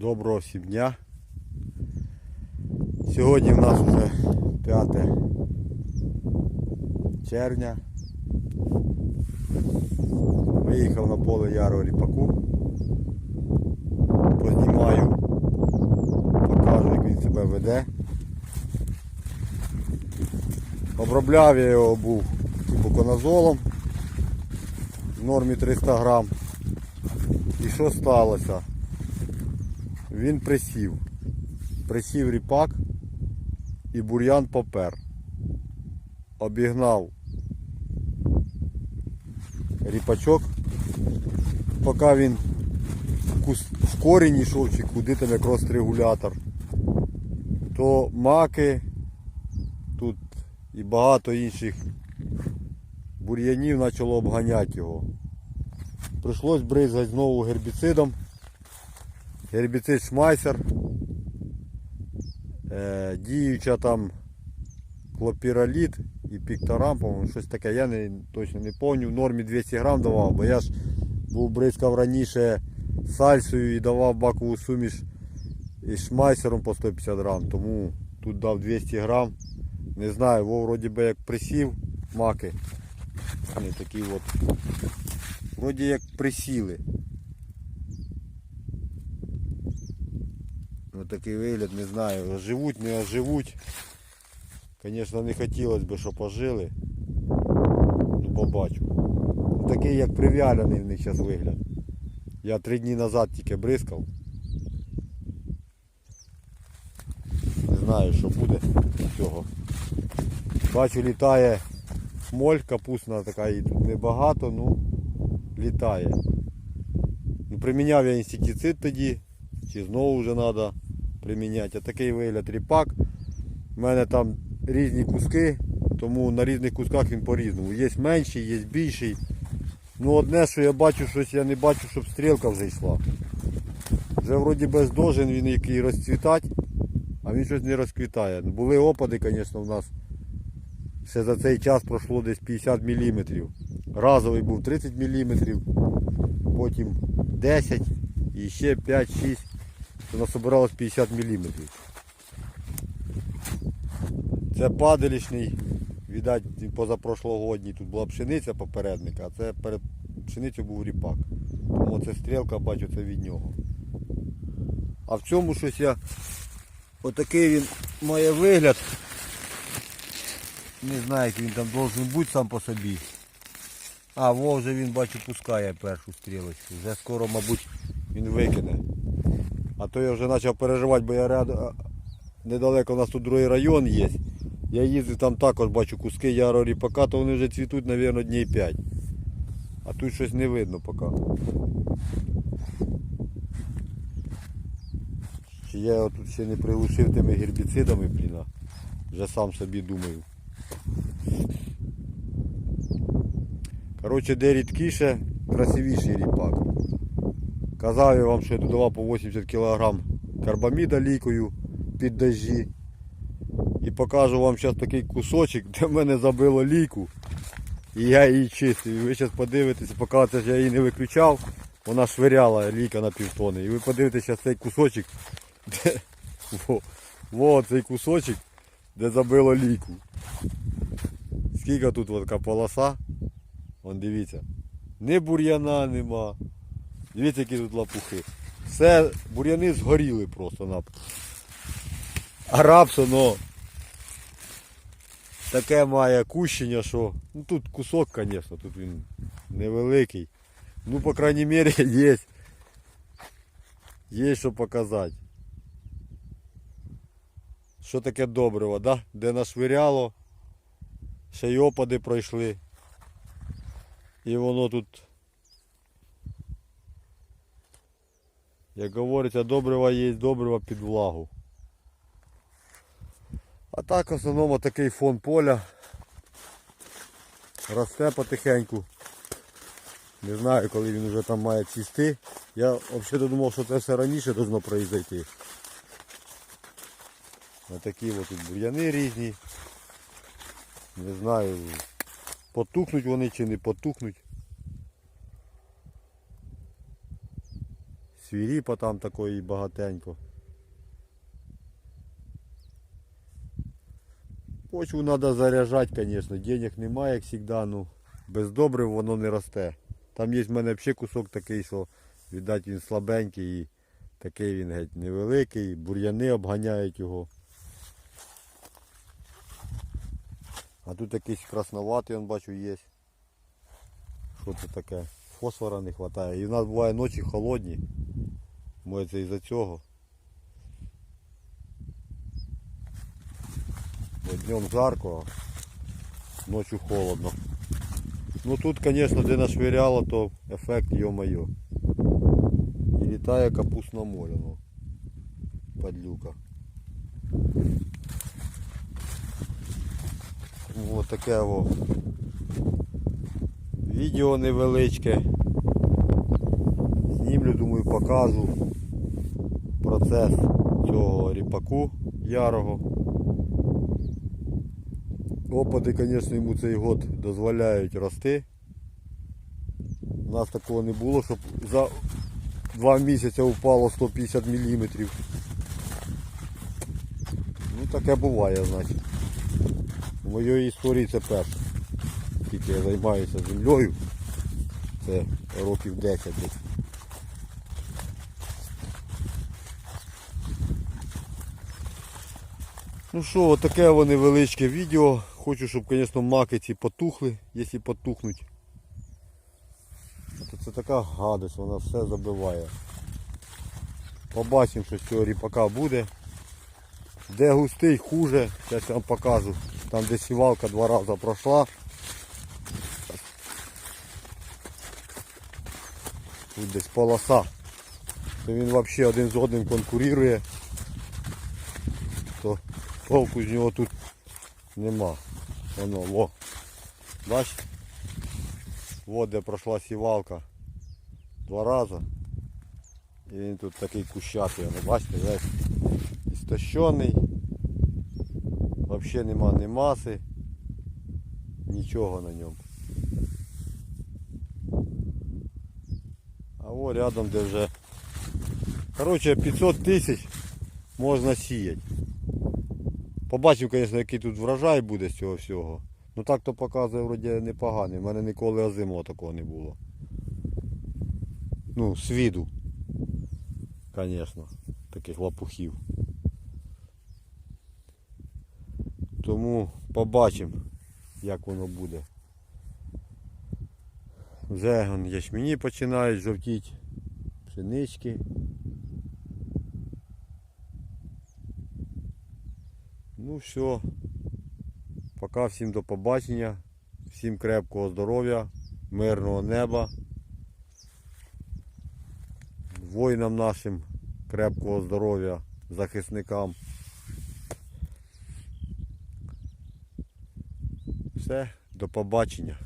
Доброго всім дня. Сьогодні в нас вже 5 червня. Виїхав на поле яру ріпаку. Познімаю, покажу, як він себе веде. Обробляв я його був буконазолом в нормі 300 грам. І що сталося? Він присів. Присів ріпак і бур'ян попер. Обігнав ріпачок, поки він в корінь йшов чи куди там як регулятор, то маки тут і багато інших бур'янів почало обганяти його. Прийшлось бризгати знову гербіцидом. Гербіцид шмайсер. Е, діюча там клопіроліт і пікторам, по-моєму, щось таке, я не, точно не пам'ятаю. В нормі 200 грам давав, бо я ж був бризкав раніше сальсою і давав бакову суміш із шмайсером по 150 грам, тому тут дав 200 грам. Не знаю, во вроді би як присів маки. Вони такі от. Вроді як присіли. Такий вигляд, не знаю, оживуть, не оживуть. Звісно, не хотілося б, щоб ожили. Ну побачу. Такий як прив'ялений в них зараз вигляд. Я три дні назад тільки бризкав. Не знаю, що буде цього. Бачу, літає смоль, капустна така і тут небагато, ну літає. Ну, приміняв я інсектицид тоді, чи знову вже треба приміняти. А такий вигляд ріпак. У мене там різні куски, тому на різних кусках він по-різному. Є менший, є більший. Ну одне, що я бачу, щось я не бачу, щоб стрілка вже йшла. Вже вроді без дожин він який розцвітати, а він щось не розквітає. Ну, Були опади, звісно, в нас. Ще за цей час пройшло десь 50 мм. Разовий був 30 мм, потім 10 і ще 5-6. То насобиралось 50 мм. Це падалішний, видать, позапрошлогодній. Тут була пшениця попередника, а це перед пшеницею був ріпак. Тому це стрілка, бачу, це від нього. А в цьому щось я. Отакий він має вигляд. Не знаю, як він там должен бути сам по собі. А, во вже він бачу пускає першу стрілочку. Вже скоро, мабуть, він викине. А то я вже почав переживати, бо я ряд... недалеко у нас тут другий район є. Я їздив там також бачу куски яро ріпака, то вони вже цвітуть, мабуть, днів 5. А тут щось не видно поки. Чи я його тут ще не приглушив тими гербіцидами, блін, вже сам собі думаю. Коротше, де рідкіше, красивіший ріпак. Казав я вам, що я додавав по 80 кг карбаміда лікою під дожі. І покажу вам зараз такий кусочок, де в мене забило ліку. І я її чистив. І ви зараз подивитесь, поки це я її не виключав, вона швиряла ліка на півтони. І ви подивитесь зараз цей кусочок, де... Во, во цей кусочок, де забило ліку. Скільки тут така полоса. Вон дивіться. Ні бур'яна нема. Дивіться, які тут лапухи. Все, бур'яни згоріли просто на. А рапсо, ну, таке має кущення, що. Ну тут кусок, звісно, тут він невеликий. Ну, по крайній мірі, є. Є що показати. Що таке добриво, да? Де нашвиряло, ще й опади пройшли. І воно тут, як говориться, добрива є, добрива під влагу. А так в основному такий фон поля. Росте потихеньку. Не знаю, коли він вже там має цвісти. Я взагалі думав, що це все раніше повинно произойти. Ось такі от бур'яни різні. Не знаю, потухнуть вони чи не потухнуть. Свіріпа там такої багатенько. Почву треба заряджати, звісно. Денег немає, як завжди, ну без добрив воно не росте. Там є в мене ще кусок такий, що віддать він слабенький і такий він геть невеликий, бур'яни обганяють його. А тут якийсь красноватий, он бачу, є. Що це таке? Фосфора не вистачає. І в нас буває ночі холодні. Може це із-за цього. Днем жарко, а ночью холодно. Ну тут, конечно, де нашвиряло, то ефект, ё-моё. І літає капустна море, ну. Падлюка. Ось таке во. Відео невеличке. Знімлю, думаю, покажу процес цього ріпаку ярого. Опади, звісно, йому цей год дозволяють рости. У нас такого не було, щоб за два місяці упало 150 мм. Ну таке буває, значить. У моїй історії це перше. Тільки я займаюся землею. Це років 10 десь. Ну що, таке вони величке відео. Хочу, щоб, звісно, маки ці потухли, якщо потухнуть. То це така гадость, вона все забиває. Побачимо, що з цього ріпака буде. Де густий, хуже. Зараз я вам покажу. Там де сівалка два рази пройшла. Тут десь полоса. То він взагалі один з одним конкурує. То толку з нього тут нема. Воно, во. Бачите? Вот де пройшла сівалка. Два рази. І він тут такий кущатий, воно, бачите, весь істощений. Взагалі нема ні маси, нічого на ньому. О рядом де вже. Коротше 500 тисяч можна сіяти. Побачив, звісно, який тут врожай буде з цього всього. Ну так то показує вроді непоганий. У мене ніколи озимого такого не було. Ну, з виду. Звісно, таких лопухів. Тому побачимо, як воно буде. Вже он, ячмені починають жовтіти, пшенички. Ну все. Пока всім до побачення. Всім крепкого здоров'я, мирного неба. Воїнам нашим крепкого здоров'я, захисникам. Все, до побачення.